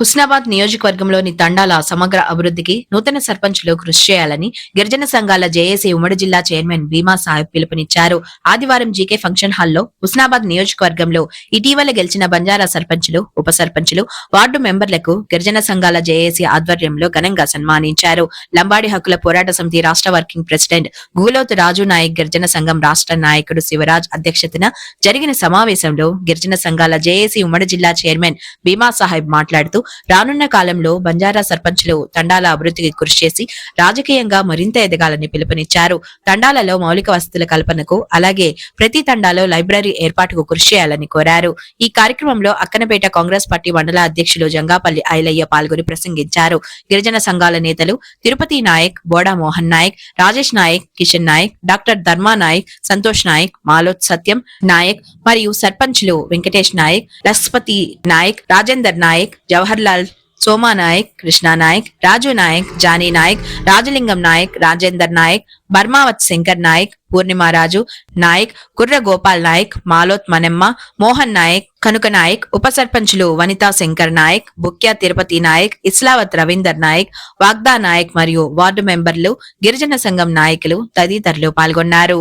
హుస్నాబాద్ నియోజకవర్గంలోని తండాల సమగ్ర అభివృద్ధికి నూతన సర్పంచ్లు కృషి చేయాలని గిరిజన సంఘాల జేఏసీ ఉమ్మడి జిల్లా చైర్మన్ భీమా సాహెబ్ పిలుపునిచ్చారు. ఆదివారం జీకే ఫంక్షన్ హాల్లో హుస్నాబాద్ నియోజకవర్గంలో ఇటీవల గెలిచిన బంజారా సర్పంచ్లు ఉప సర్పంచ్లు వార్డు మెంబర్లకు గిరిజన సంఘాల జేఏసీ ఆధ్వర్యంలో ఘనంగా సన్మానించారు. లంబాడి హక్కుల పోరాట సమితి రాష్ట్ర వర్కింగ్ ప్రెసిడెంట్ గూలోతు రాజు నాయక్ గిరిజన సంఘం రాష్ట్ర నాయకుడు శివరాజ్ అధ్యక్షతన జరిగిన సమావేశంలో గిరిజన సంఘాల జేఏసీ ఉమ్మడి జిల్లా చైర్మన్ భీమా సాహెబ్ మాట్లాడుతూ రానున్న కాలంలో బంజారా సర్పంచులు తండాల అభివృద్ధికి కృషి చేసి రాజకీయంగా మరింత ఎదగాలని పిలుపునిచ్చారు. తండాలలో మౌలిక వసతుల కల్పనకు అలాగే ప్రతి తండాలో లైబ్రరీ ఏర్పాటుకు కృషి చేయాలని కోరారు. ఈ కార్యక్రమంలో అక్కనపేట కాంగ్రెస్ పార్టీ మండల అధ్యక్షులు జంగాపల్లి ఐలయ్య పాల్గొని ప్రసంగించారు. గిరిజన సంఘాల నేతలు తిరుపతి నాయక్ బోడా మోహన్ నాయక్ రాజేష్ నాయక్ కిషన్ నాయక్ డాక్టర్ ధర్మా నాయక్ సంతోష్ నాయక్ మాలోత్ సత్యం నాయక్ మరియు సర్పంచ్లు వెంకటేష్ నాయక్ లక్ష్పతి నాయక్ రాజేందర్ నాయక్ జవహర్ లాల్ సోమా నాయక్ కృష్ణా నాయక్ రాజు నాయక్ జానీ నాయక్ రాజలింగం నాయక్ రాజేందర్ నాయక్ బర్మావత్ శంకర్ నాయక్ పూర్ణిమారాజు నాయక్ కుర్ర గోపాల్ నాయక్ మాలోత్ మనెమ్మ మోహన్ నాయక్ కనుక నాయక్ ఉప సర్పంచులు వనితా శంకర్ నాయక్ బుక్యా తిరుపతి నాయక్ ఇస్లావత్ రవీందర్ నాయక్ వాగ్దా నాయక్ మరియు వార్డు మెంబర్లు గిరిజన సంఘం నాయకులు తదితరులు పాల్గొన్నారు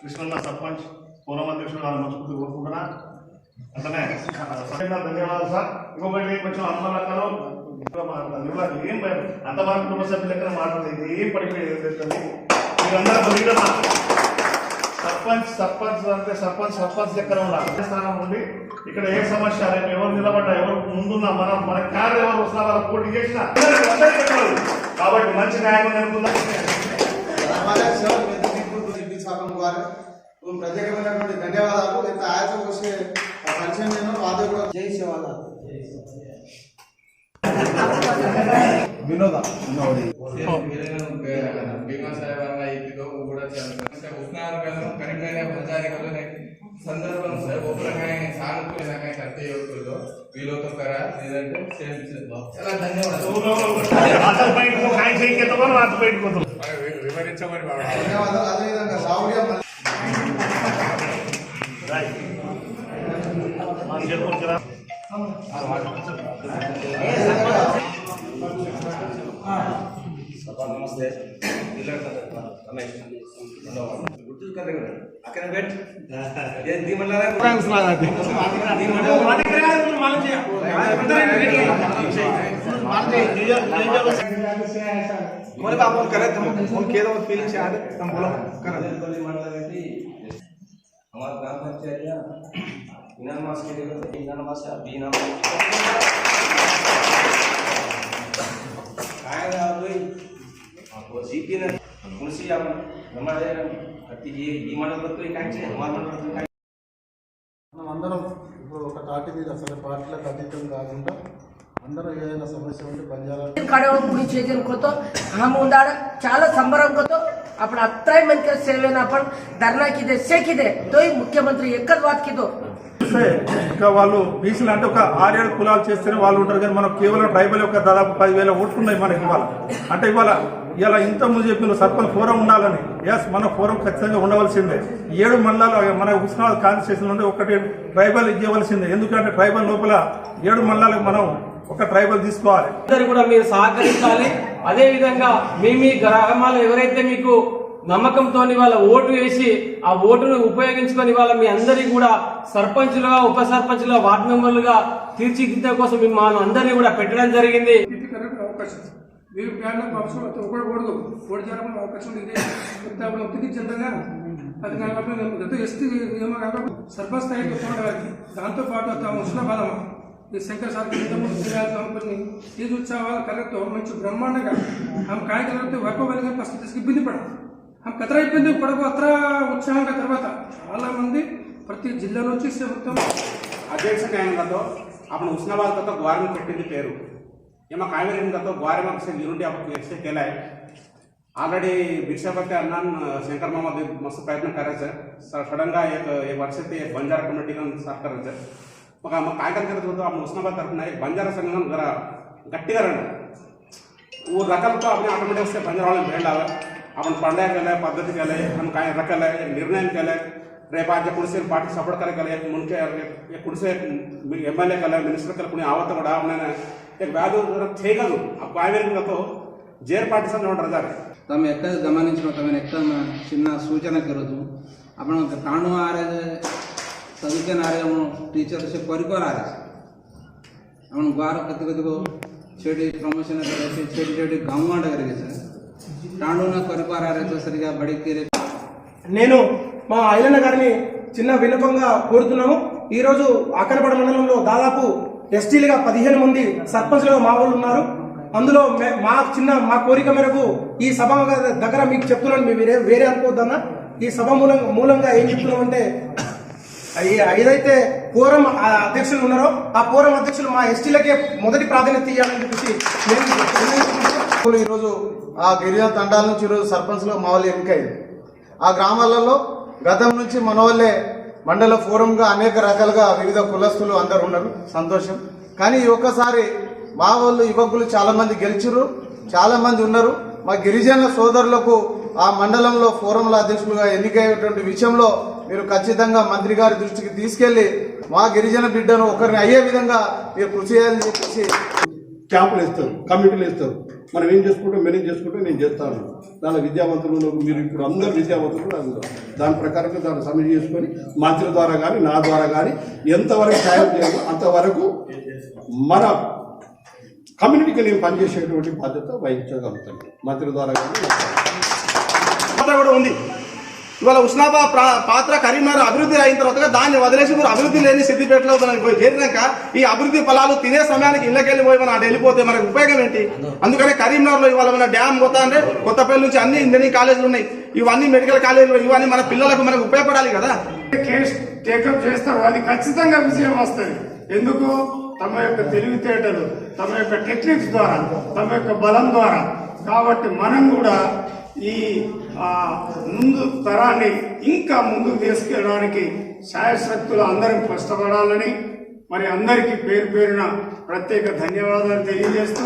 కృష్ణన్న సర్పంచ్ పూర్వం అధ్యక్షుడు గారు మనస్ఫూర్తి కోరుకుంటున్నా. అట్లనే సత్యంగా ధన్యవాదాలు సార్. ఇంకొకటి కొంచెం అమ్మలక్కలు మాట్లాడతాను ఏం భయం? అంత మన కుటుంబ సభ్యుల లెక్కన మాట్లాడలేదు. ఏం పడిపోయింది మీరందరూ లీడర్ సర్పంచ్ సర్పంచ్ అంటే సర్పంచ్ సర్పంచ్ లెక్కన ఉండాలి. స్థానం ఉండి ఇక్కడ ఏ సమస్య? లేదు ఎవరు నిలబడ్డా? ఎవరు ముందున్నా? మనం మన క్యాడర్ ఎవరు వస్తున్నా? వాళ్ళు పోటీ చేసిన? కాబట్టి మంచి న్యాయం నెలకొందా ప్రత్యేకమైనటువంటి ధన్యవాదాలు ఇంత ఆయాసం వచ్చే పరిచయం నేను వాది కూడా జై శివాల వినోద ಭೀಮಾ ಸಾಹೇಬರ ಇದ್ದಿದ್ದು ಕೂಡ ಮತ್ತೆ ಉಸ್ನಾರ್ಗನು ಕಡಿಮೆ ಪ್ರಚಾರಿಗಳು సందర్భం ఒక్కరగానే సానుకూలంగా కర్త యువకులు వీళ్ళతో కర లేదంటే సేమ్ చాలా ధన్యవాదాలు అసలు బయటకు ఆయన చేయకెత్తమని వాటి బయటకు వద్దు. వివరించమని ధన్యవాదాలు అదేవిధంగా సావుడియా మన చెప్పుకోవచ్చు కదా. हमारे ग्राम पंचायत या इनाम मास के लिए इनाम मास या बी नाम काय ना भाई वो जीपी ने मुंशी आप हमारे अति ये ఈ మండలం తో काय छे हमारे మండలం తో काय మనం అందరం ఇప్పుడు ఒక తాటి మీద అసలు పార్టీలకు అతీతం కాకుండా అందరూ కడవ గుడి చేసిన కొత్త హమ్ ఉందాడ చాలా సంబరం కొతో అప్పుడు అత్రాయి మంత్రి సేవేనా అప్పుడు ధర్నాకిదే సేకిదే తోయి ముఖ్యమంత్రి ఎక్కడ వాతికిదో. చూస్తే ఇంకా వాళ్ళు బీసీలు అంటే ఒక ఆరేడు కులాలు చేస్తేనే వాళ్ళు ఉంటారు కానీ మనం కేవలం ట్రైబల్ యొక్క దాదాపు పదివేల ఓట్లు ఉన్నాయి మనకి ఇవాళ. అంటే ఇవాళ ఇలా ఇంత ముందు చెప్పిన సర్పంచ్ ఫోరం ఉండాలని. ఎస్ మన ఫోరం ఖచ్చితంగా ఉండవలసిందే. ఏడు మండలాలు మన ఉష్ణాల కాన్స్టిట్యూషన్ నుండి ఒకటి ట్రైబల్ ఇవ్వవలసిందే. ఎందుకంటే ట్రైబల్ లోపల ఏడు మండలాలకు మనం ఒక ట్రైబల్ తీసుకోవాలి. అందరూ కూడా మీరు సహకరించాలి. అదే విధంగా మీ మీ గ్రామాలు ఎవరైతే మీకు నమ్మకంతో వాళ్ళ ఓటు వేసి ఆ ఓటును ఉపయోగించుకొని వాళ్ళ మీ అందరికీ కూడా సర్పంచులుగా ఉప సర్పంచులుగా వార్డు మెంబర్లుగా తీర్చిదిద్దడం కోసం మిమ్మల్ని అందరినీ కూడా పెట్టడం జరిగింది. మీరు ప్లాన్లకు అవసరం అయితే ఒకడకూడదు ఓడి అవకాశం ఉంది ఇదే ఒత్తిడి చెందగా అది కాబట్టి గత ఎస్టీ ఏమో కాబట్టి సర్పంచ్ స్థాయికి పోవడానికి దాంతో పాటు తాము ఉష్ణ బలమ ఈ శంకర్ సార్ కంపెనీ ఈజ్ ఉత్సవాలు కరెక్ట్ మంచి బ్రహ్మాండంగా हम काय करें तो వర్క్ వెళ్ళగా ఫస్ట్ తీసుకు ఇబ్బంది పడం हम కతరా ఇబ్బంది పడకు అత్ర ఉత్సాహంగా తర్వాత చాలా మంది ప్రతి జిల్లా నుంచి మొత్తం అధ్యక్ష న్యాయంగాతో అప్పుడు ఉస్నాబాద్తో గౌరవం పెట్టింది పేరు. ఏమ కావేరీతో గౌరవం ఇరుండి అప్పుడు ఎక్స్టే కేలాయి. ऑलरेडी बिरसापति अण्णा शंकर मामा मस्त प्रयत्न करायचं सर सडनगा एक एक वर्ष ते बंजारा कमिटीकडून साफ करायचं ఒక మా కార్యకర్తలతో అప్పుడు ఉస్మాబాద్ తరఫున బంజారా సంఘం గట్టిగా రండి. ఓ రకలతో అప్పుడు ఆటోమేటిక్ వస్తే బంజారాలను వెళ్ళాలి అప్పుడు పండగ కలే పద్ధతి కలే మనం కాయ రకలే నిర్ణయం కలే రేపు ఆచ కుడిసే పార్టీ సపోర్ట్ కలే కలే మున్కే కుడిసే ఎమ్మెల్యే కలే మినిస్టర్ కలే కొన్ని ఆవత కూడా అవునా వ్యాధి చేయగలదు ఆ బావేరులతో జేర్ పార్టీ సంఘం ఉంటారు తమ ఎక్కడ గమనించిన తమ ఎక్కడ చిన్న సూచన కలదు అప్పుడు తాను ఆరోగ్య तरीके ना టీచర్ उन टीचर से परिकर आ रहे उन ప్రమోషన్ कत చెడు చెడు छेड़ी प्रमोशन करे से छेड़ी నేను మా ఐలన్న గారిని చిన్న వినపంగా కోరుతున్నాము ఈరోజు అక్కడపడ మండలంలో దాదాపు ఎస్టీలుగా పదిహేను మంది సర్పంచ్లుగా మా వాళ్ళు ఉన్నారు. అందులో మా చిన్న మా కోరిక మేరకు ఈ సభ దగ్గర మీకు చెప్తున్నాను. మేము వేరే వేరే అనుకోవద్దన్నా ఈ సభ మూలంగా మూలంగా ఏం చెప్తున్నామంటే ఏదైతే పూర్వం అధ్యక్షులు ఉన్నారో ఆ పూర్వం అధ్యక్షులు మా ఎస్టీలకే మొదటి ప్రాధాన్యత ఇవ్వాలని చెప్పేసి నేను ఈరోజు ఆ గిరిజన తండాల నుంచి ఈరోజు సర్పంచ్లో మా వాళ్ళు ఎన్నికైంది. ఆ గ్రామాలలో గతం నుంచి మన వాళ్ళే మండల ఫోరంగా అనేక రకాలుగా వివిధ కులస్తులు అందరు ఉన్నారు. సంతోషం. కానీ ఒక్కసారి మా వాళ్ళు యువకులు చాలామంది మంది చాలామంది ఉన్నారు. మా గిరిజన సోదరులకు ఆ మండలంలో ఫోరంల అధ్యక్షులుగా ఎన్నికయ్యేటువంటి విషయంలో మీరు ఖచ్చితంగా మంత్రి గారి దృష్టికి తీసుకెళ్ళి మా గిరిజన బిడ్డను ఒకరిని అయ్యే విధంగా మీరు కృషి చేయాలని చెప్పేసి క్యాంపులు ఇస్తారు కమిటీలు ఇస్తారు మనం ఏం చేసుకుంటాం మేనేజ్ చేసుకుంటాం నేను చేస్తాను దాని విద్యావంతులు మీరు ఇప్పుడు అందరు విద్యావంతులు దాని ప్రకారంగా దాన్ని సమీక్ష చేసుకొని మంత్రి ద్వారా కానీ నా ద్వారా కానీ ఎంతవరకు సాయం చేయాలో అంతవరకు మన కమ్యూనిటీకి నేను పనిచేసేటువంటి బాధ్యత వహించగలుగుతాను. మంత్రి ద్వారా కానీ పాత్ర కూడా ఉంది. ఇవాళ ఉస్నాబా పాత్ర కరీంనగర్ అభివృద్ధి అయిన తర్వాత దాన్ని వదిలేసి మీరు అభివృద్ధి లేని సిద్దిపేటలో మనకి పోయి చేరినాక ఈ అభివృద్ధి ఫలాలు తినే సమయానికి ఇళ్ళకెళ్ళి పోయి మనం అటు వెళ్ళిపోతే మనకు ఉపయోగం ఏంటి? అందుకనే కరీంనగర్లో ఇవాళ మన డ్యామ్ పోతా అంటే కొత్తపల్లి నుంచి అన్ని ఇంజనీరింగ్ కాలేజీలు ఉన్నాయి. ఇవన్నీ మెడికల్ కాలేజీలు ఇవన్నీ మన పిల్లలకు మనకు ఉపయోగపడాలి కదా? కేసు టేకప్ చేస్తారు అది ఖచ్చితంగా విజయం వస్తుంది. ఎందుకు? తమ యొక్క తెలివితేటలు తమ యొక్క టెక్నిక్స్ ద్వారా తమ యొక్క బలం ద్వారా. కాబట్టి మనం కూడా ఈ ముందు తరాన్ని ఇంకా ముందుకు తీసుకెళ్ళడానికి శాయశక్తులు అందరం కష్టపడాలని మరి అందరికీ పేరు పేరున ప్రత్యేక ధన్యవాదాలు తెలియజేస్తూ